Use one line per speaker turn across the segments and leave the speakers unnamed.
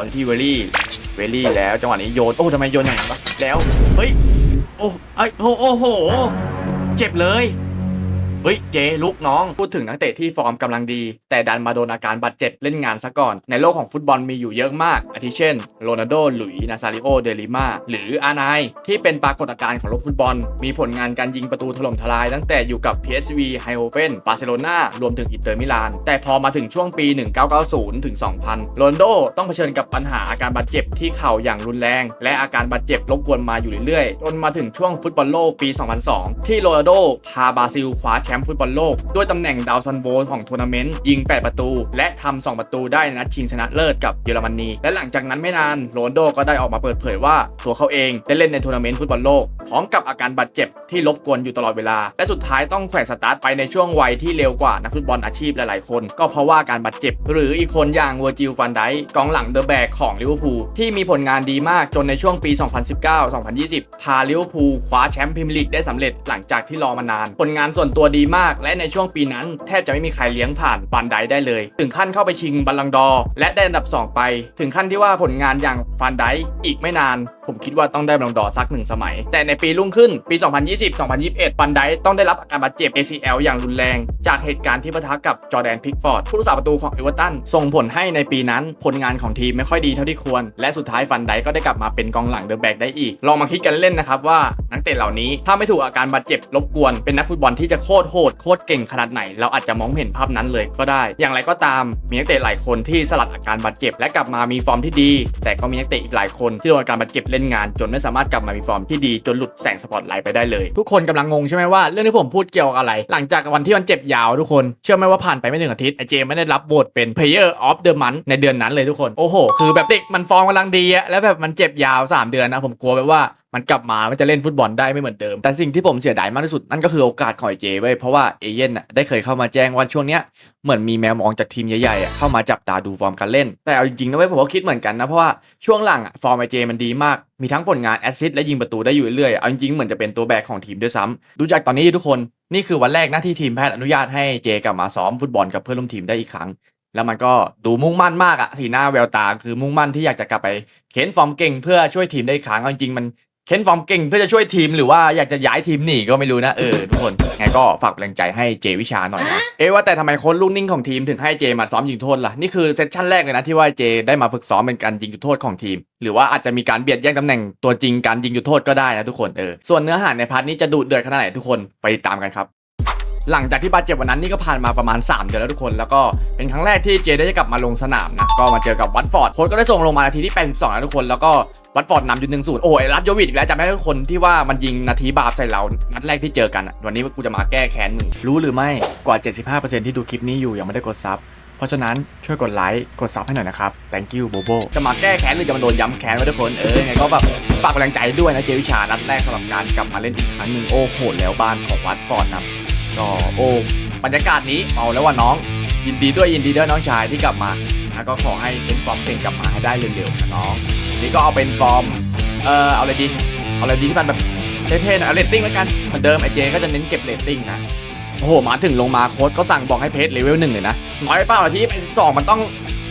อนที่เวลี่ เวลี่แล้วจังหวะนี้โยน โอ้ทำไมโยนอย่างนั้นวะแล้ว เฮ้ย โอ้ไอยโอ้โอ้โห เจ็บเลย เฮ้ยเจลุกน้อง พูดถึงนักเตะที่ฟอร์มกำลังดี แต่ดันมาโดนอาการบาดเจ็บเล่นงานซะก่อน ในโลกของฟุตบอลมีอยู่เยอะมาก อาทิเช่นโรนัลโดหลุยส์นาซาริโอเดลิมาหรืออานายที่เป็นปรากฏการณ์ของโลกฟุตบอล มีผลงานการยิงประตูถล่มทลายตั้งแต่อยู่กับ PSV ไฮโอเฟนบาร์เซโลนารวมถึงอินเตอร์มิลาน แต่พอมาถึงช่วงปี 1990 ถึง 2000 โรนลโดต้องเผชิญกับปัญหาอาการบาดเจ็บที่เข่าอย่างรุนแรง และอาการบาดเจ็บรบกวนมาอยู่เรื่อยๆ จนมาถึงช่วงฟุตบอลโลกปี 2002 ที่โรนัลโดพาบราซิลคว้าแชมป์ฟุตบอลโลก ด้วยตำแหน่งดาวซันโวของทัวร์นาเมนต์ยิง 8 ประตู และทำ2ประตูได้ในนัดชิงชนะเลิศกับเยอรมนีและหลังจากนั้นไม่นานโรนโดก็ได้ออกมาเปิดเผยว่า ตัวเขาเองได้เล่นในทัวร์นาเมนต์ฟุตบอลโลก พร้อมกับอาการบาดเจ็บที่รบกวนอยู่ตลอดเวลา และสุดท้ายต้องแขวนสตาร์ทไปในช่วงวัยที่เร็วกว่านักฟุตบอลอาชีพหลายๆคน ก็เพราะว่าการบาดเจ็บ หรืออีกคนอย่างเวอร์จิลฟันไดกองหลังเดอะแบกของลิเวอร์พูลที่มีผลงานดีมากจนในช่วงปี 2019-2020 พาลิเวอร์พูลคว้าแชมป์พรีเมียร์ลีกได้สำเร็จหลังจากที่รอมานาน ผลงานส่วนตัวดีมาก และในช่วงปีนั้น แทบจะไม่มีใครเลี้ยงผ่านฟันไดได้เลย ถึงขั้นเข้าไปชิงบัลลังดอ และได้อันดับ 2 ไป ถึงขั้นที่ว่าผลงานอย่างฟันไดอีกไม่นาน ผมคิดว่าต้องได้บัลลังดอสักหนึ่งสมัย แต่ในปีรุ่งขึ้นปี 2020-2021 ฟันไดต้องได้รับอาการบาดเจ็บ ACL อย่างรุนแรง จากเหตุการณ์ที่ปะทะกับจอแดนพิกฟอร์ดผู้รักษาประตูของเอเวอร์ตันส่งผลให้ในปีนั้นผลงานของทีมไม่ค่อยดีเท่าที่ควร และสุดท้ายฟันไดก็ได้กลับมาเป็นกองหลังเดอะแบ็กได้อีก ลองมาคิดกันเล่นนะครับว่านักเตะเหล่านี้ถ้าไม่ถูกอาการบาดเจ็บรบกวนเป็นนักฟุตบอลที่จะโคตรโหดโคตรเก่งขนาดไหน เราอาจจะมองเห็นภาพนั้นเลยก็ได้ อย่างไรก็ตามมีนักเตะหลายคนที่สลัดอาการบาดเจ็บและกลับมามีฟอร์มที่ดี แต่ก็มีนักเตะอีกหลายคนที่โดนอาการบาดเจ็บเล่นงาน จนไม่สามารถกลับมามีฟอร์มที่ดีจนหลุดแสงสปอตไลท์ไปได้เลย ทุกคนกำลังงงใช่ไหมว่าเรื่องที่ผมพูดเกี่ยวกับอะไร หลังจากวันที่มันเจ็บยาวทุกคนเชื่อไหมว่าผ่านไปไม่ถึงอาทิตย์ไอเจไม่ได้รับโหวตเป็น Player of the Month ในเดือนนั้นเลยทุกคนโอ้โห คือแบบเด็กมันฟอร์มกำลังดีอะแล้วแบบมันเจ็บยาว 3 เดือนนะผมกลัวแบบว่า มันกลับมา มันจะเล่นฟุตบอลได้ไม่เหมือนเดิม แต่สิ่งที่ผมเสียดายมากที่สุด นั่นก็คือโอกาสของไอเจเว้ยเพราะว่าเอเย่นน่ะได้เคยเข้ามาแจ้งว่าช่วงเนี้ยเหมือนมีแมวมองจากทีมใหญ่ๆอะเข้ามาจับตาดูฟอร์มการเล่น แต่เอาจริงๆนะเว้ยผมก็คิดเหมือนกันนะ เพราะว่าช่วงหลังอะฟอร์มไอเจมันดีมาก มีทั้งผลงานแอสซิสต์และยิงประตูได้อยู่เรื่อยๆเอาจริงๆเหมือนจะเป็นตัวแบกของทีมด้วยซ้ำดูจากตอนนี้ทุกคนนี่คือวันแรกหนะที่ทีมแพทย์อนุญาตให้เจกลับมาซ้อมฟุตบอลกับเพื่อนร่วมทีมได้อีกครั้งแล้วมันก็ดูมุ่งมั่นมากอะสีหน้าแววตาคือมุ่งมั่นที่อยากจะกลับไปเข็นฟอร์มเก่งเพื่อช่วยทีมได้อีกครั้งจริงๆมัน เค้นฟอร์มเก่งเพื่อจะช่วยทีมหรือว่าอยากจะย้ายทีมหนีก็ไม่รู้นะเออทุกคนไงก็ฝากแรงใจให้เจวิชาหน่อยนะเอ๊ะว่าแต่ทำไมโค้ชลูกนิ่งของทีมถึงให้เจมาซ้อมยิงโทษล่ะนี่คือเซสชั่นแรกเลยนะที่ว่าเจได้มาฝึกซ้อมเป็นการยิงจุดโทษของทีม หรือว่าอาจจะมีการเบียดแย่งตำแหน่งตัวจริงการยิงจุดโทษก็ได้นะทุกคนเออส่วนเนื้อหาในพาร์ทนี้จะดุเดือดขนาดไหนทุกคนไปติดตามกันครับ หลังจากที่บาดเจ็บวันนั้นนี่ก็ผ่านมาประมาณ 3 เดือนแล้วทุกคน แล้วก็เป็นครั้งแรกที่เจได้กลับมาลงสนามนะ ก็มาเจอกับวัตฟอร์ด โค้ชก็ได้ส่งลงมานาทีที่82นะทุกคน แล้วก็วัตฟอร์ดนำอยู่หนึ่งศูนย์โอ้ยรัดโยวิดอีกแล้วจำได้ทุกคนที่ว่ามันยิงนาทีบาปใส่เรา นัดแรกที่เจอกันอะวันนี้กูจะมาแก้แค้นมึง รู้หรือไม่ กว่า 75%ที่ดูคลิปนี้อยู่ยังไม่ได้กดซับเพราะฉะนั้นช่วยกดไลค์กดซับให้หน่อยนะครับ thank you โบโบจะมาแก้แค้นหรือจะมาโดนย้ำแค้นไว้ทุกคน เออไงก็แบบฝากกำลังใจด้วยนะเจวิชานัดแรกสำหรับการกลับมาเล่นอีกครั้งหนึ่งโอ้โหแล้วบ้านของวัตฟอร์ดนะครับ ก็โอ้บรรยากาศนี้เอาแล้วว่าน้อง ยินดีด้วยยินดีด้วยน้องชายที่กลับมานะก็ขอให้เป็นฟอร์มเก่งกลับมาให้ได้เร็วๆนะน้องนี่ก็เอาเป็นฟอร์มเอ่อเอาอะไรดีเอาอะไรดีที่มันแบบเท่ๆนะเอาเรตติ้งแล้วกันเหมือนเดิมไอเจก็จะเน้นเก็บเรตติ้งนะโอ้โหมาถึงลงมาโค้ชก็สั่งบอกให้เพจเลเวลหนึ่งเลยนะน้อยไปเปล่าที่ไปสองมันต้อง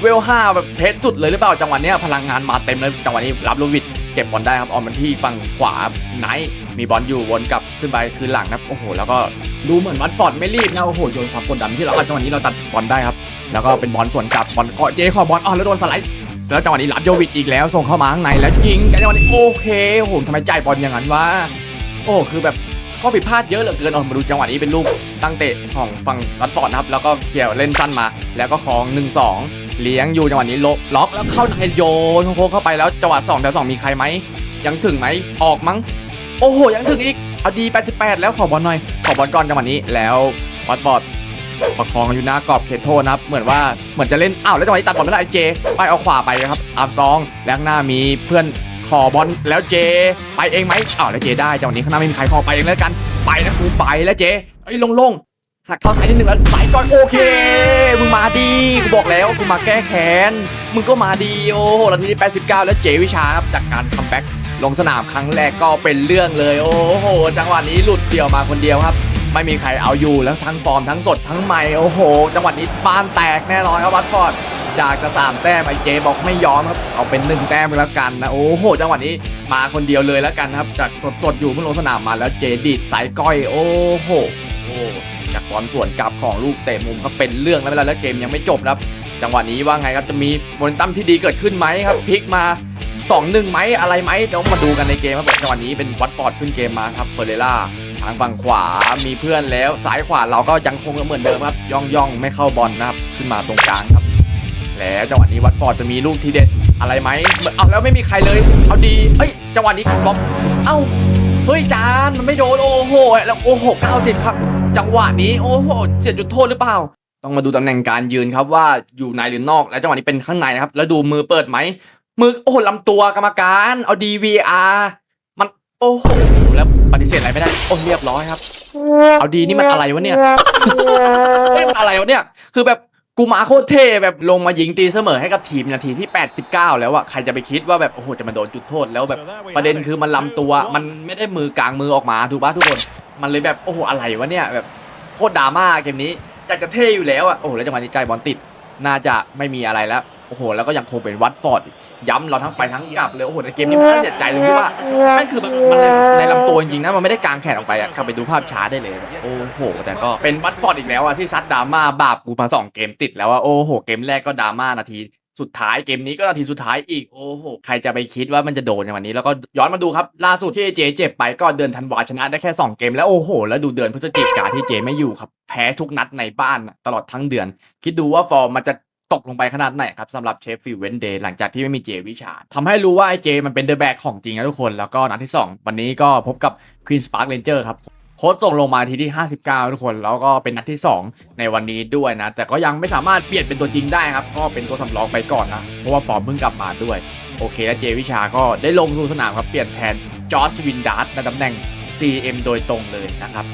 เวลห้าแบบเพจสุดเลยหรือเปล่าจังหวะเนี้ยพลังงานมาเต็มเลยจังหวะนี้รับลูกวิดเก็บบอลได้ครับออมมันที่ฝั่งขวาไนท์ มีบอลอยู่วนกลับขึ้นไปคืนหลังนะโอ้โหแล้วก็ดูเหมือนวัตฟอร์ดไม่รีบนะโอ้โหโยนความกดดันที่เราจังหวะนี้เราตัดบอลได้ครับ แล้วก็เป็นบอลส่วนกลับบอลก็เจขอบอลอ๋อแล้วโดนสไลด์แล้วจังหวะนี้ลัดโยวิดอีกแล้วส่งเข้ามาข้างในแล้วยิงกันจังหวะนี้โอเคโอ้โหทำไมจ่ายบอลอย่างนั้นวะโอ้คือแบบข้อผิดพลาดเยอะเหลือเกินเอามาดูจังหวะนี้เป็นลูกตั้งเตะของฝั่งวัตฟอร์ดนะครับแล้วก็เคลียร์เล่นสั้นมา แล้วก็ของ 1 2 เลี้ยงอยู่จังหวะนี้ลบล็อกแล้วเข้าในโยนโค้งเข้าไปแล้วจังหวะ2แต่2มีใครไหมยังถึงไหมออกมั้ง โอ้โห ยังถึงอีก เอาดี 88 แล้วขอบอลหน่อย ขอบอลก่อนจังหวะนี้ แล้ววัดบอดประคองอยู่หน้ากรอบเขตโทษนะครับ เหมือนว่า เหมือนจะเล่น อ้าว แล้วจังหวะนี้ตัดบอลไม่ได้เจ ไปเอาขวาไปครับ อาร์มซอง แล้วข้างหน้ามีเพื่อนขอบอล แล้วเจ ไปเองไหมอ้าวแล้วเจได้จังหวะนี้ข้างหน้าไม่มีใครขอไปเองแล้วกัน ไปนะกูไปแล้วเจเอ้ยโล่งๆหักเข้าซ้ายนิดนึงแล้วสายก่อนโอเค มึงมาดีกูบอกแล้วกูมาแก้แค้น มึงก็มาดีโอ้โหนาทีที่89 แล้วเจวิชาครับจากการคัมแบ็ก ลงสนามครั้งแรกก็เป็นเรื่องเลย โอ้โห จังหวะนี้หลุดเดี่ยวมาคนเดียวครับ ไม่มีใครเอาอยู่แล้วทั้งฟอร์มทั้งสดทั้งใหม่โอ้โห จังหวะนี้บ้านแตกแน่นอนครับวัตฟอร์ดจากกระสามแต้มไอเจบอกไม่ยอมครับ เอาเป็นหนึ่งแต้มไปแล้วกันนะ โอ้โห จังหวะนี้มาคนเดียวเลยแล้วกันครับ จากสดๆอยู่เพิ่งลงสนามมาแล้วเจดีดสายก้อย โอ้โหโอ้จากบอลสวนกลับของลูกเตะมุมก็เป็นเรื่องแล้วเวลาแล้วเกมยังไม่จบครับ จังหวะนี้ว่าไงครับจะมีโมเมนตัมที่ดีเกิดขึ้นไหมครับพลิกมา 2 1ไหมอะไรไหมเดี๋ยวมาดูกันในเกมครับจังหวะนี้เป็นวัตฟอร์ดขึ้นเกมมาครับเฟอร์เรล่าทางฝั่งขวามีเพื่อนแล้วซ้ายขวาเราก็ยังคงเหมือนเดิมครับ ย่องย่องไม่เข้าบอลนะครับขึ้นมาตรงกลางครับ แล้วจังหวะนี้วัตฟอร์ดจะมีลูกทีเด็ดอะไรไหมเอาแล้วไม่มีใครเลยเอาดีเอ้ยจังหวะนี้บล็อกเอ้าเฮ้ยจานมันไม่โดนโอ้โหแล้วโอ้โห90ครับ จังหวะนี้โอ้โหเสียจุดโทษหรือเปล่าต้องมาดูตำแหน่งการยืนครับว่าอยู่ในหรือนอก และจังหวะนี้เป็นข้างในนะครับ แล้วดูมือเปิดไหม มือโอ้โหลำตัวกรรมการเอา DVR มันโอ้โหแล้วปฏิเสธอะไรไม่ได้โอ้เรียบร้อยครับ เอาดีนี่มันอะไรวะเนี่ยเฮ้ยมันอะไรวะเนี่ยคือแบบกูมาโคตรเท่แบบลงมายิงตีเสมอให้กับทีมนาทีที่ 89 แล้วอะใครจะไปคิดว่าแบบโอ้โหจะมาโดนจุดโทษแล้วแบบประเด็นคือมันลำตัวมันไม่ได้มือกลางมือออกมาถูกปะทุกคน มันเลยแบบโอ้โหอะไรวะเนี่ยแบบโคตรดราม่าเกมนี้จากจะเท่อยู่แล้วอะโอ้โหแล้วจังหวะนี้ใจบอลติดน่าจะไม่มีอะไรแล้ว โอ้โหแล้วก็ยังคงเป็นวัตฟอร์ดย้ำเราทั้งไปทั้งกลับเลยโอ้โหแต่เกมนี้มันน่าเสียใจตรงที่ว่านั่นคือมันมันในลำตัวจริงๆนะมันไม่ได้กางแขนออกไปอะเข้าไปดูภาพช้าได้เลยโอ้โห แต่ก็เป็นวัตฟอร์ดอีกแล้วอะที่ซัดดราม่าบาปกูมาสองเกมติดแล้วอะโอ้โหเกมแรกก็ดราม่านาทีสุดท้ายเกมนี้ก็นาทีสุดท้ายอีกโอ้โหใครจะไปคิดว่ามันจะโดนในวันนี้ แล้วก็ย้อนมาดูครับ ล่าสุดที่เจเจ็บไปก็เดือนธันวาชนะได้แค่ 2 เกม แล้วโอ้โห แล้วดูเดือนพฤศจิกาที่เจไม่อยู่ครับ แพ้ทุกนัดในบ้านตลอดทั้งเดือน คิดดูว่าฟอร์มมันจะ ตกลงไปขนาดไหนครับสำหรับเชฟฟิลเวนเดย์หลังจากที่ไม่มีเจวิชาทำให้รู้ว่าไอ้เจมันเป็นเดอะแบกของจริงนะทุกคน แล้วก็นัดที่ 2 วันนี้ก็พบกับควีนสปาร์ r เ n นเจอร์ครับโค้ชส่งลงมาทีที่ 59 ทุกคน แล้วก็เป็นนัดที่ 2 ในวันนี้ด้วยนะ แต่ก็ยังไม่สามารถเปลี่ยนเป็นตัวจริงได้ครับ ก็เป็นตัวสำรองไปก่อนนะ เพราะว่าฟอร์มเพิ่งกลับมาด้วย โอเค แล้วเจวิชาก็ได้ลงสู่สนามครับ เปลี่ยนแทนจอร์จวินดาร์ดในตำแหน่ง CM โดยตรงเลยนะครับ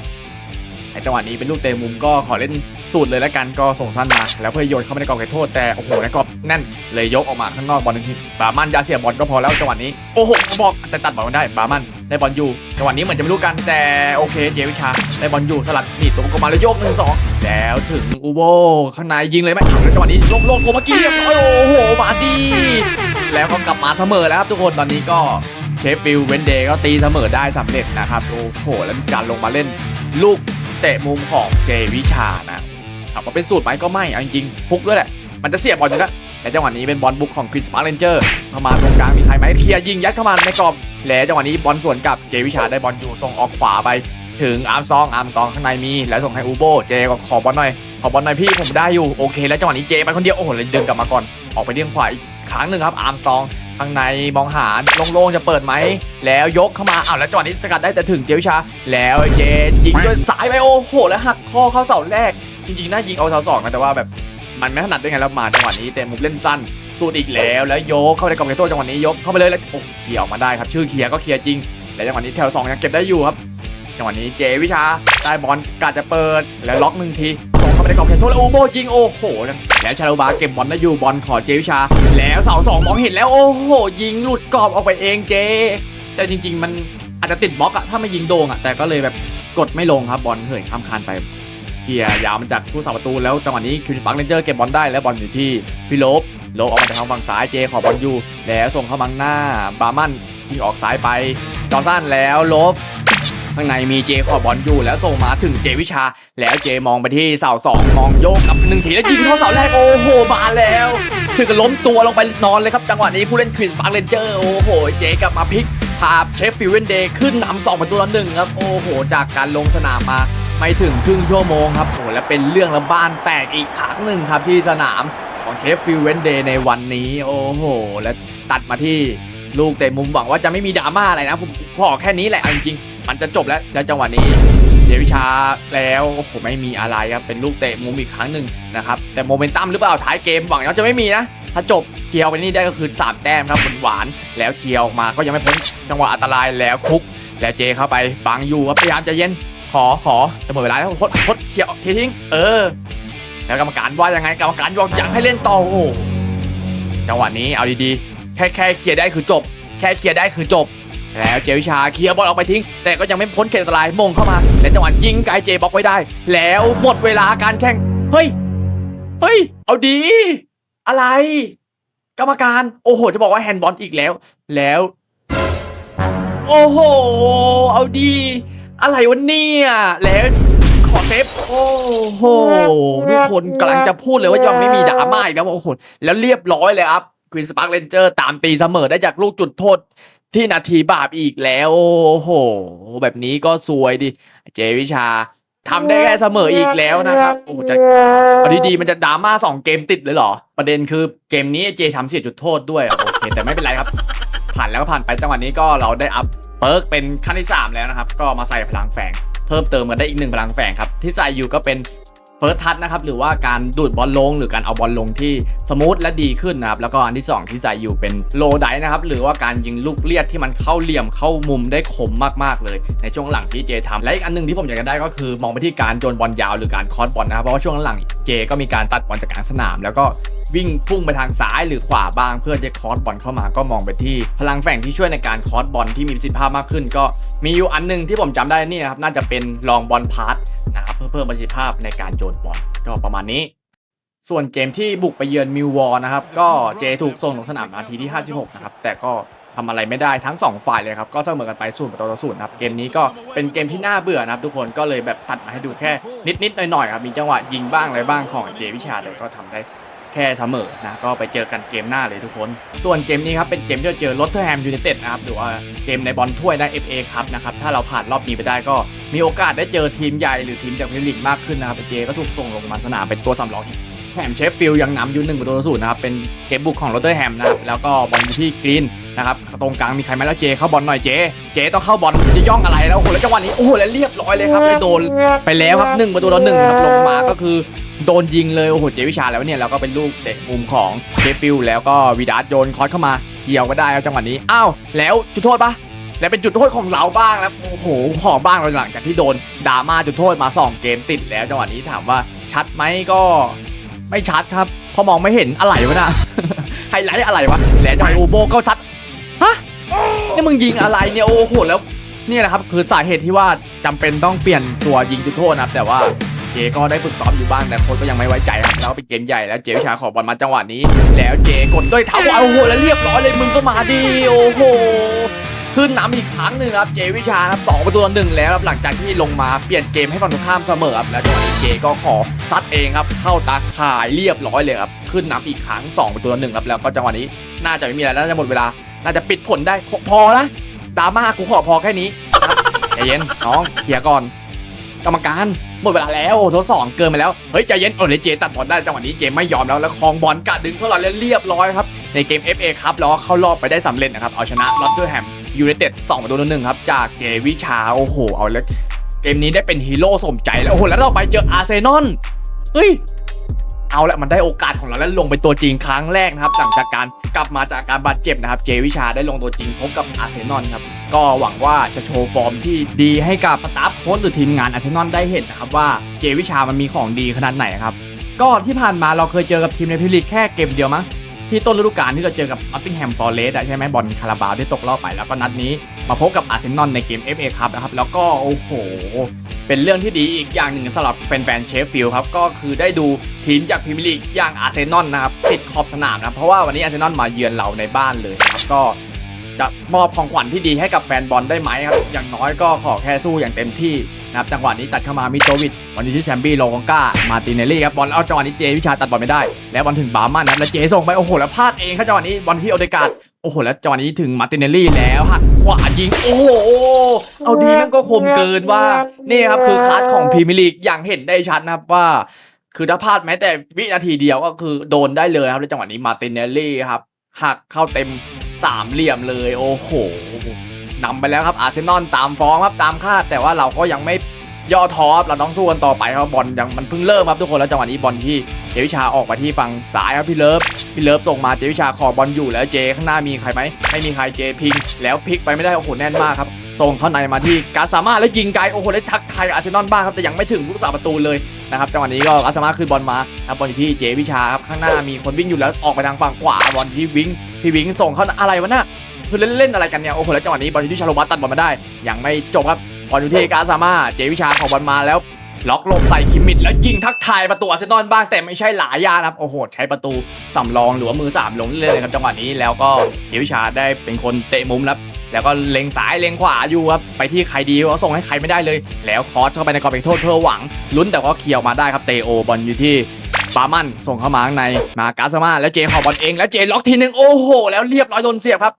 ในจังหวะนี้เป็นลูกเตะมุมก็ขอเล่นสูตรเลยแล้วกันก็ส่งสั้นมา แล้วเพื่อโยนเข้าไปในกรอบเขตโทษแต่โอ้โหในกรอบแน่นเลยยกออกมาข้างนอกบอลหนึ่งทีบามันยาเสียบอลก็พอแล้วจังหวะนี้โอ้โหบอกแต่ตัดบอลไม่ได้บามันได้บอลอยู่จังหวะนี้เหมือนจะไม่รู้กันแต่โอเคเจวิชาได้บอลอยู่สลัดหนีตัวกลมาแล้วโยกหนึ่งสองแล้วถึงอูโบข้างในยิงเลยไหมอ้าวแล้วจังหวะนี้โลกโลกโกมากียบโอ้โหมาดีแล้วก็กลับมาเสมอแล้วครับทุกคนตอนนี้ก็เชฟฟิลเวนเดย์ก็ตีเสมอได้สำเร็จนะครับโอ้โหแล้วมีการลงมาเล่นลูก เตะมุมของเจวิชานะถามว่าเป็นสูตรไหมก็ไม่เอาจริงๆฟุกด้วยแหละ มันจะเสียบอลอยู่แล้วและจังหวะนี้เป็นบอลบุกของคริสปาร์เรนเจอร์เข้ามาตรงกลางมีใครไหมเคลียร์ยิงยัดเข้ามาในกรอบแล้วจังหวะนี้บอลสวนกับเจวิชาได้บอลอยู่ส่งออกขวาไป ถึงอาร์มซองอาร์มซองข้างในมี แล้วส่งให้อูโบเจก็ขอบอลหน่อยขอบอลหน่อยพี่ผมได้อยู่โอเค แล้วจังหวะนี้เจไปคนเดียวโอ้โหเลยดึงกลับมาก่อนออกไปเลี้ยงขวาอีกครั้งหนึ่งครับอาร์มซอง ข้างในมองหาโล่งๆจะเปิดไหม แล้วยกเข้ามาอ้าวแล้วจังหวะนี้สกัดได้แต่ถึงเจวิชา แล้วเจนยิงด้วยสายไปโอ้โห แล้วหักข้อเข้าเสาแรก จริงๆน่ายิงเอาเสาสองนะแต่ว่าแบบมันไม่ถนัดด้วยไงแล้วมาจังหวะนี้เต็มมุมเล่นสั้นสูดอีกแล้วแล้วยกเข้าไปในกรอบเขตโทษจังหวะนี้ยกเข้าไปเลยแล้วโอ้เคลียร์ออกมาได้ครับ ชื่อเคลียร์ก็เคลียร์จริง และจังหวะนี้แถวสองยังเก็บได้อยู่ครับจังหวะนี้เจวิชาได้บอลกาจะเปิดแล้วล็อกหนึ่งทีส่งเข้า ไปในกรอบเขตโทษแล้วอูโบยิงโอ้โหแล้วชาลูบาเก็บบอลได้อยู่บอลขอเจวิชา แล้วเสาสองมองเห็นแล้วโอ้โห ยิงหลุดกรอบออกไปเองเจ แต่จริง ๆ มันอาจจะติดบล็อกอะถ้าไม่ยิงโด่งอะแต่ก็เลยแบบกดไม่ลงครับบอลเหินข้ามคานไปเคลียร์ยาวมันจากผู้สาประตูแล้วจังหวะนี้คิวปักเรนเจอร์เก็บบอลได้แล้วบอลอยู่ที่พี่โลบโลบออกมาจากทางฝั่งซ้ายเจขอบอลอยู่ แล้วส่งเข้ามังหน้าบาร์มันยิงออกซ้ายไปจอร์ซันแล้วโลบ ข้างในมีเจขอบอลอยู่แล้วส่งมาถึงเจวิชา แล้วเจมองไปที่เสาสองมองโยกกับหนึ่งทีแล้วยิงเข้าเสาแรกโอ้โหมาแล้ว ถึงกับล้มตัวลงไปนอนเลยครับ จังหวะนี้ผู้เล่นคริสปาร์เรนเจอร์โอ้โหเจกลับมาพลิกพาเชฟฟิลเวนเดย์ขึ้นนำสองประตูต่อหนึ่งครับโอ้โห จากการลงสนามมาไม่ถึงครึ่งชั่วโมงครับโอ้โหและเป็นเรื่องและบ้านแตกอีกครั้งหนึ่งครับที่สนามของเชฟฟิลเวนเดย์ในวันนี้โอ้โห และตัดมาที่ลูกเตะมุมหวังว่าจะไม่มีดราม่าอะไรนะผมขอแค่นี้แหละจริง มันจะจบแล้วแล้วจังหวะนี้ เดวิชาแล้วโอ้โหไม่มีอะไรครับเป็นลูกเตะมุมอีกครั้งหนึ่งนะครับแต่โมเมนตัมหรือเปล่าท้ายเกมหวังว่าจะไม่มีนะถ้าจบเคลียร์ไปนี่ได้ก็คือ3แต้มครับหวานๆแล้วเคลียร์ออกมาก็ยังไม่พ้นจังหวะอันตรายแล้วคุกแล้วเจเข้าไปบังอยู่ครับพยายามจะเย็นขอขอจะหมดเวลาแล้วคดคดเคลียร์ทีทิ้ง เออ แล้วกรรมการว่ายังไงกรรมการบอกยังให้เล่นต่อโอ้จังหวะนี้เอาดีๆ แค่แค่เคลียร์ได้คือจบ แค่เคลียร์ได้คือจบ แล้วเจวิชาเคลียร์บอลออกไปทิ้ง แต่ก็ยังไม่พ้นเขตอันตรายมงเข้ามา และจังหวะยิงไกเจบล็อกไว้ได้ แล้วหมดเวลาการแข่งเฮ้ยเฮ้ย เอาดี อะไร กรรมการ โอ้โห จะบอกว่าแฮนด์บอลอีกแล้ว แล้ว โอ้โห เอาดี อะไรวะเนี่ยแล้วขอเซฟโอ้โหทุกคนกำลังจะพูดเลยว่ายังไม่มีดราม่าอีกแล้วโอ้โหแล้วเรียบร้อยเลยครับควีนสปาร์ r เ n นเจอร์ตามตีเสมอได้จากลูกจุดโทษ ที่นาทีบาปอีกแล้ว โอ้โห แบบนี้ก็สวยดิ เจวิชาทำได้แค่เสมออีกแล้วนะครับ โอ้โหจะเอาดีๆมันจะดราม่าสองเกมติดเลยเหรอ ประเด็นคือเกมนี้เจทำเสียจุดโทษด้วย โอเค แต่ไม่เป็นไรครับ ผ่านแล้วก็ผ่านไปจังหวะนี้ก็เราได้อัพเปิร์กเป็นขั้นที่ 3 แล้วนะครับ ก็มาใส่พลังแฝงเพิ่มเติมมาได้อีกหนึ่งพลังแฝงครับ ที่ใส่อยู่ก็เป็น ฟิร์สทัชนะครับหรือว่าการดูดบอลลง หรือการเอาบอลลงที่สมูทและดีขึ้นนะครับแล้วก็อันที่ 2 ที่ใส่อยู่เป็นโลไดนะครับหรือว่าการยิงลูกเลียดที่มันเข้าเหลี่ยมเข้ามุมได้คมมากๆเลย ในช่วงหลังที่เจทำและอีกอันหนึงที่ผมอยากจะได้ก็คือมองไปที่การโยนบอลยาวหรือการคอร์สบอลนะครับเพราะว่าช่วงหลังเจก็มีการตัดบอลจากกลางสนาม แล้วก็ วิ่งพุ่งไปทางซ้ายหรือขวาบ้าง เพื่อจะคอร์สบอลเข้ามาก็มองไปที่พลังแฝงที่ช่วยในการคอร์สบอลที่มีประสิทธิภาพมากขึ้น ก็มีอยู่อันหนึงที่ผมจำได้นี่นะครับน่าจะเป็นลองบอลพาร์ทนะครับเพื่อเพิ่มประสิทธิภาพในการโยนบอลก็ประมาณนี้ส่วนเกมที่บุกไปเยือนมิววอลนะครับ ก็เจถูกส่งลงสนามนาทีที่ 56 นะครับ แต่ก็ทำอะไรไม่ได้ทั้ง 2 ฝ่ายเลยครับ ก็เสมอกันไปศูนย์ประตูต่อศูนย์นะครับ เกมนี้ก็เป็นเกมที่น่าเบื่อนะครับ ทุกคนก็เลยแบบตัดมาให้ดูแค่นิดๆหน่อยๆครับ มีจังหวะยิงบ้างอะไรบ้างของเจวิชาแต่ก็ทำได้ แค่เสมอนะก็ไปเจอกันเกมหน้าเลยทุกคน ส่วนเกมนี้ครับเป็นเกมที่เราเจอรเทอร์แฮมยูไนเต็ดนะครับหรือว่าเกมในบอลถ้วยได้ FA ครับนะครับถ้าเราผ่านรอบนี้ไปได้ก็มีโอกาสได้เจอทีมใหญ่หรือทีมจากพรีเมียร์ลีกมากขึ้นนะครับเจก็ถูกส่งลงมาสนามเป็นตัวสำรองอีกแถมเชฟฟิลยังนำอยู่หนึ่งประตูต่อศูนย์นะครับเป็นเกมบุกของโรเตอร์แฮมนะครับแล้วก็บอลอยู่ที่กรีนนะครับตรงกลางมีใครไหมแล้วเจเข้าบอลหน่อยเจ เจต้องเข้าบอลจะย่องอะไรแล้วโอ้โหแล้วจังหวะนี้โอ้โหแล้วเรียบร้อยเลยครับไม่โดนไปแล้วครับหนึ่งประตูต่อหนึ่งครับลงมาก็คือ โดนยิงเลย โอ้โห เจวิชาแล้วเนี่ย แล้วก็เป็นลูกเตะมุมของเชฟฟิลแล้วก็วีดาร์ดโยนคอสเข้ามาเกี่ยวก็ได้ครับจังหวะนี้อ้าวแล้วจุดโทษปะและเป็นจุดโทษของเราบ้างแล้วโอ้โหขอบ้างเราหลังจากที่โดนดราม่าจุดโทษมา 2 เกมติดแล้วจังหวะนี้ถามว่าชัดไหมก็ไม่ชัดครับพอมองไม่เห็นอะไรวะนะไฮไลท์อะไรวะแล้วจังหวะอูโบก็ชัดฮะนี่มึงยิงอะไรเนี่ยโอ้โหแล้วนี่แหละครับคือสาเหตุที่ว่าจำเป็นต้องเปลี่ยนตัวยิงจุดโทษนะครับแต่ว่า จก็ได้ฝึกซ้อมอยู่บ้างแต่โค้ชก็ยังไม่ไว้ใจครับแล้วเป็นเกมใหญ่แล้วเจวิชาขอบอลมาจังหวะนี้ แล้วเจกดด้วยเท้าขวาโอ้โหแล้วเรียบร้อยเลยมึงก็มาดีโอ้โหขึ้นนำอีกครั้งหนึ่งครับเจวิชาครับสองประตูต่อหนึ่งแล้วครับหลังจากที่ลงมาเปลี่ยนเกมให้ฝั่งตรงข้ามเสมอครับแล้วจังหวะนี้เจก็ขอซัดเองครับเข้าตาข่ายเรียบร้อยเลยครับขึ้นนำอีกครั้งสองประตูต่อหนึ่งครับแล้วก็จังหวะนี้น่าจะไม่มีอะไรน่าจะหมดเวลา น่าจะปิดผลได้พอพอนะดราม่ากูขอพอแค่นี้ใจเย็นน้องเคลียก่อน กรรมการ หมดเวลาแล้วโอ้โหทดสองเกินไปแล้ว เฮ้ยใจเย็นโอ้ยเจตัดบอลได้จังหวะนี้เจไม่ยอมแล้วแล้วคลองบอลกะดึงเข้าหลังแล้วเรียบร้อยครับในเกม FA ครับแล้วเข้ารอบไปได้สำเร็จนะครับเอาชนะลอตเตอร์แฮมยูไนเต็ดสองประตูต่อหนึ่งครับจากเจวิชาโอ้โหเอาเลยเกมนี้ได้เป็นฮีโร่สมใจแล้วโอ้โหแล้วต่อไปเจออาร์เซนอลเฮ้ย เอาละมันได้โอกาสของเราแล้วลงไปตัวจริงครั้งแรกนะครับหลังจากการกลับมาจากการบาดเจ็บนะครับ เจวิชาได้ลงตัวจริงพบกับอาร์เซนอลครับก็หวังว่าจะโชว์ฟอร์มที่ดีให้กับสตาฟโค้ชหรือทีมงานอาร์เซนอลได้เห็นนะครับว่าเจวิชามันมีของดีขนาดไหนครับก็ที่ผ่านมาเราเคยเจอกับทีมในพิลีกแค่เกมเดียวมั้ง ที่ต้นฤดูกาลที่เราเจอกับนอตติงแฮมฟอร์เรสใช่ไหมบอลคาราบาวได้ตกรอบไป แล้วก็นัดนี้มาพบกับอาร์เซนอลในเกม FA ครับนะครับ แล้วก็โอ้โห เป็นเรื่องที่ดีอีกอย่างหนึ่งสำหรับแฟนๆเชฟฟิลด์ครับก็คือได้ดูทีมจากพรีเมียร์ลีกอย่างอาร์เซนอลนะครับติดขอบสนามนะเพราะว่าวันนี้อาร์เซนอลมาเยือนเราในบ้านเลยนะครับก็ จะมอบของขวัญที่ดีให้กับแฟนบอลได้ไหมครับ อย่างน้อยก็ขอแค่สู้อย่างเต็มที่นะครับจังหวะนี้ตัดเข้ามามิโตวิชวันนี้ที่แชมปี้โลกองก้า มาตินเนลลี่ครับบอลเอาจังหวะนี้เจวิชาตัดบอลไม่ได้ แล้วบอลถึงบาร์มันนะครับแล้วเจส่งไปโอ้โหแล้วพลาดเองครับจังหวะนี้บอลที่โอเดการ์ดโอ้โหแล้วจังหวะนี้ถึงมาตินเนลลี่แล้วหักขวายิงโอ้โหเอาดีมันก็คมเกินว่านี่ครับคือคลาสของพรีเมียร์ลีกอย่างเห็นได้ชัดนะครับว่าคือถ้าพลาดแม้แต่วินาทีเดียวก็คือโดนได้เลยครับในจังหวะนี้มาตินเนลลี่ครับหักเข้าเต็ม สามเหลี่ยมเลยโอ้โหนำไปแล้วครับอาร์เซนอลตามฟ้องครับตามคาดแต่ว่าเราก็ยังไม่ย่อท้อเราต้องสู้กันต่อไปครับบอลยังมันเพิ่งเริ่มครับทุกคนแล้วจังหวะนี้บอลที่เจวิชาออกมาที่ฝั่งซ้ายครับพี่เลิฟพี่เลิฟส่งมาเจวิชาขอบอลอยู่แล้วเจข้างหน้ามีใครไหมไม่มีใครเจพิง แล้วพลิกไปไม่ได้โอ้โหแน่นมากครับ ส่งเข้าในมาที่กาซาม่าแล้วยิงไกลโอ้โหแล้ทักทายอาร์เซนอลบ้างครับแต่ยังไม่ถึงผู้สาประตูเลยนะครับจังหวะนี้ก็กาซาม่าคืนบอลมาครับบอลอยู่ที่เจวิชาครับข้างหน้ามีคนวิ่งอยู่แล้วออกไปทางฝั่งขวาบอลที่วิ่งพี่วิ่งส่งเข้าอะไรวะน่ะคือเล่นๆอะไรกันเนี่ยโอ้โหแล้วจังหวะนี้บอลอยู่ที่ชาโลวัตตัดบอลมาได้ยังไม่จบครับบอลอยู่ที่กาซาม่าเจวิชาของบอลมาแล้วล็อกหลบใส่คิมมิดแล้วยิงทักทายประตูอาร์เซนอลบ้างแต่ไม่ใช่หลายยานะครับโอ้โหใช้ประตูสำรองหรือว่ามือสามลงเรื่อยๆเลยครับจังหวะนี้แล้วก็เจวิชาได้เป็นคนเตะมุมแล้ว แล้วก็เล็งซ้ายเล็งขวาอยู่ครับไปที่ใครดีก็ส่งให้ใครไม่ได้เลย แล้วคอสเข้าไปในกรอบเขตโทษเพื่อหวังลุ้นแต่ก็เคลียร์ออกมาได้ครับเตโอบอลอยู่ที่ปามันส่งเข้ามาข้างในมากาซามาแล้วเจขอบอลเองแล้วเจล็อกทีหนึ่งโอ้โห แล้วเรียบร้อยโดนเสียบครับ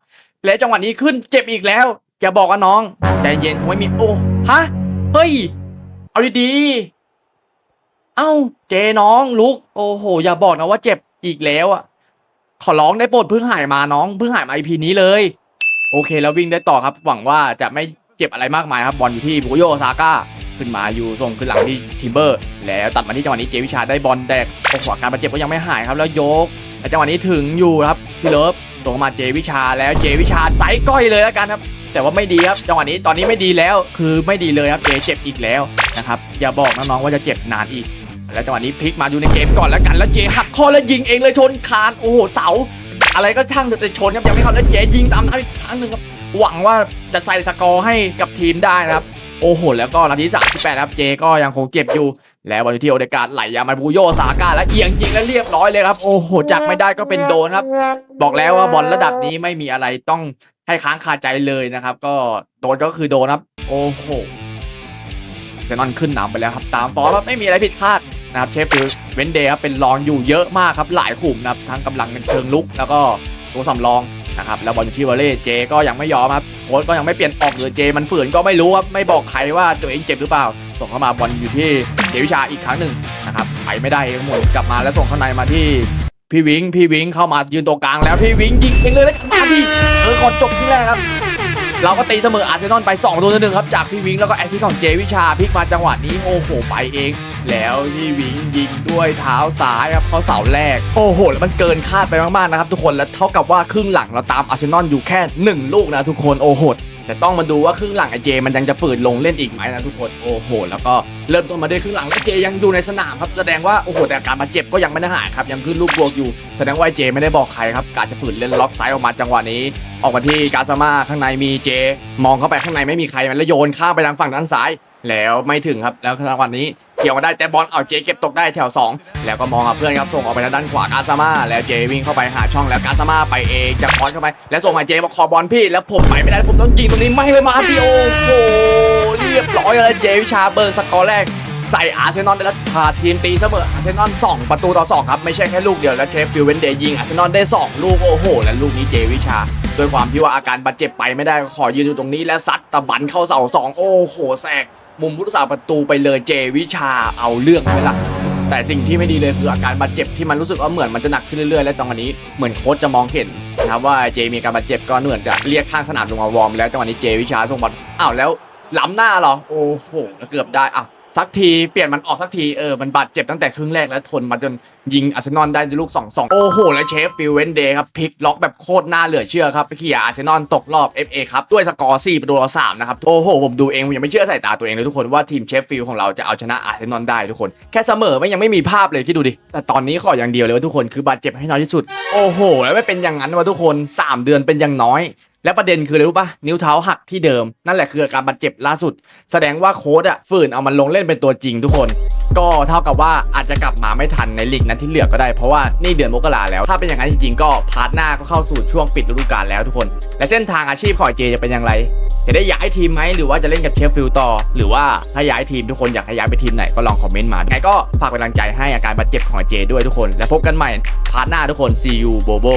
แล้วจังหวะนี้ขึ้นเจ็บอีกแล้วอย่าบอกว่าน้องใจเย็นคงไม่มีโอ้ฮะเฮ้ยเอาดีๆเอ้าเจน้องลุก โอ้โห อย่าบอกนะว่าเจ็บอีกแล้วอะขอร้องได้โปรดเพิ่งหายมาน้องเพิ่งหายมาอีพีนี้เลย โอเคแล้ววิ่งได้ต่อครับ หวังว่าจะไม่เจ็บอะไรมากมายครับบอลอยู่ที่บุโยซาก้าขึ้นมาอยู่ส่งขึ้นหลังที่ทิมเบอร์ แล้วตัดมาที่จังหวะนี้เจวิชาได้บอลแดกโอ้โหอาการบาดเจ็บก็ยังไม่หายครับแล้วยกแต่จังหวะนี้ถึงอยู่ครับพี่เลิฟส่งมาเจวิชาแล้วเจวิชาใส่ก้อยเลยแล้วกันครับ แต่ว่าไม่ดีครับจังหวะนี้ตอนนี้ไม่ดีแล้วคือไม่ดีเลยครับเจเจ็บอีกแล้วนะครับอย่าบอกน้องๆว่าจะเจ็บนานอีก แล้วจังหวะนี้พลิกมาดูในเกมก่อนแล้วกันแล้วเจหักคอแล้วยิงเองเลยชนคานโอ้โหเสา อะไรก็ช่างแต่ชนครับยังไม่เข้าแล้วเจยิงตามน้ำอีกครั้งหนึ่งครับหวังว่าจะใส่สกอร์ให้กับทีมได้นะครับโอ้โห แล้วก็นาที 38 ครับ เจก็ยังคงเก็บอยู่ แล้วบอลที่โอเดกาดไหลยามาบูโยสาก้าและเอียงยิงแล้วเรียบร้อยเลยครับ โอ้โหจักไม่ได้ก็เป็นโดนครับ บอกแล้วว่าบอลระดับนี้ไม่มีอะไรต้องให้ค้างคาใจเลยนะครับ ก็โดนก็คือโดนครับ โอ้โหเซนอนขึ้นนำไปแล้วครับ ตามฟอร์มครับไม่มีอะไรผิดคาด นะครับเชฟฟิลด์เวนเดย์ครับเป็นรองอยู่เยอะมากครับหลายขุมนะครับทั้งกำลังเชิงลุก แล้วก็ตัวสำรองนะครับแล้วบอลอยู่ที่วอลเล่เจก็ยังไม่ยอมครับโค้ชก็ยังไม่เปลี่ยนออกเลยเจ มันฝืนก็ไม่รู้ครับไม่บอกใครว่าตัวเองเจ็บหรือเปล่า ส่งเข้ามาบอลอยู่ที่เจวิชาอีกครั้งหนึ่งนะครับไปไม่ได้หมดกลับมาแล้วส่งข้างในมาที่พี่วิงพี่วิงเข้ามายืนตัวกลางแล้วพี่วิงยิงเองเลยแล้วกันมาพี่เออก่อนจบที่แรกครับ เราก็ตีเสมออาร์เซนอลไป2ตัวหนึ่งครับจากพี่วิงแล้วก็แอสซิสต์ของเจวิชาพลิกมาจังหวะนี้โอ้โหไปเอง แล้วพี่วิงยิงด้วยเท้าซ้ายครับเขาเสาแรก โอ้โห แล้วมันเกินคาดไปมากๆนะครับทุกคนและเท่ากับว่าครึ่งหลังเราตามอาร์เซนอลอยู่แค่หนึ่งลูกนะทุกคนโอ้โหแต่ต้องมาดูว่าครึ่งหลังไอเจ มันยังจะฝืนลงเล่นอีกไหมนะทุกคนโอ้โห แล้วก็เริ่มต้นมาด้วยครึ่งหลังแล้วเจยังอยู่ในสนามครับแสดงว่าโอ้โหแต่อาการบาดเจ็บก็ยังไม่ได้หายครับยังขึ้นลูกบวกอยู่ แสดงว่าไอ้เจไม่ได้บอกใครครับกาจะฝืนเล่นล็อกไซด์ออกมาจังหวะนี้ ออกมาที่กาซาม่าข้างในมีเจ มองเข้าไปข้างในไม่มีใครมันแล้วโยนข้ามไปทางฝั่งด้านซ้าย แล้วไม่ถึงครับแล้วจังหวะนี้ เกี่ยวมาได้แต่บอลเอาเจเก็บตกได้แถว 2 แล้วก็มองกับเพื่อนครับส่งออกไปทางด้านขวากาซาม่าแล้วเจวิ่งเข้าไปหาช่องแล้วกาซาม่าไปเองจะคอนเข้าไป แล้วส่งมาเจบอกขอบอลพี่ แล้วผมไปไม่ได้ผมต้องยิงตรงนี้ไม่เลยมาดิโอ้โหเรียบร้อยเลยเจวิชาเบิร์นสกอร์แรกใส่อาร์เซนอลได้แล้วพาทีมตีเสมออาร์เซนอล2ประตูต่อ 2 ครับ ไม่ใช่แค่ลูกเดียวแล้วเชฟฟิลด์เวนเดย์ยิงอาร์เซนอลได้ 2 ลูก โอ้โห และลูกนี้เจวิชา ด้วยความที่ว่าอาการบาดเจ็บไปไม่ได้ขอยืนอยู่ตรงนี้และซัดตะบันเข้าเสา 2 โอ้โห แสก มุมผู้รักษาประตูไปเลยเจวิชาเอาเรื่องไปละแต่สิ่งที่ไม่ดีเลยคืออาการบาดเจ็บที่มันรู้สึกว่าเหมือนมันจะหนักขึ้นเรื่อยๆ และจังหวะนี้เหมือนโค้ชจะมองเห็นนะครับว่าเจมีอาการบาดเจ็บก็เหมือนจะเรียกข้างสนามลงมาวอร์มแล้วจังหวะนี้เจวิชาส่งบอลอ้าวแล้วล้ำหน้าเหรอโอ้โหเกือบได้อะ สักทีเปลี่ยนมันออกสักทีเออมันบาดเจ็บตั้งแต่ครึ่งแรกแล้วทนมาจนยิงอาร์เซนอลได้ด้วยลูก 2 2 โอ้โห แล้วเชฟฟิลเวนเดย์ครับพลิกล็อกแบบโคตรน่าเหลือเชื่อครับไปขี่อาร์เซนอลตกรอบ FA ครับด้วยสกอร์4ประตูต่อ3นะครับโอ้โห ผมดูเองผมยังไม่เชื่อสายตาตัวเองเลยทุกคนว่าทีมเชฟฟิลของเราจะเอาชนะอาร์เซนอลได้ทุกคนแค่เสมอไม่ยังไม่มีภาพเลยที่ดูดิแต่ตอนนี้ขออย่างเดียวเลยว่าทุกคนคือบาดเจ็บให้น้อยที่สุด โอ้โห แล้วไม่เป็นอย่างนั้นวะทุกคน 3 เดือนเป็นอย่างน้อย และประเด็นคืออะไรรู้ปะนิ้วเท้าหักที่เดิม นั่นแหละคืออาการบาดเจ็บล่าสุด แสดงว่าโค้ดอะฝืนเอามันลงเล่นเป็นตัวจริงทุกคน ก็เท่ากับว่าอาจจะกลับมาไม่ทันในลีกนั้นที่เหลือก็ได้เพราะว่านี่เดือนมกราแล้ว ถ้าเป็นอย่างนั้นจริงๆ ก็พาร์ทหน้าก็เข้าสู่ช่วงปิดฤดูกาลแล้วทุกคน และเส้นทางอาชีพของเจจะเป็นอย่างไรจะได้ย้ายทีมไหมหรือว่าจะเล่นกับเชฟฟิลด์ต่อ หรือว่าถ้าย้ายทีมทุกคนอยากให้ย้ายไปทีมไหนก็ลองคอมเมนต์มาไงก็ฝากเป็นกำลังใจให้อาการบาดเจ็บของเจด้วยทุกคน และพบกันใหม่พาร์ทหน้าทุกคน see you bobo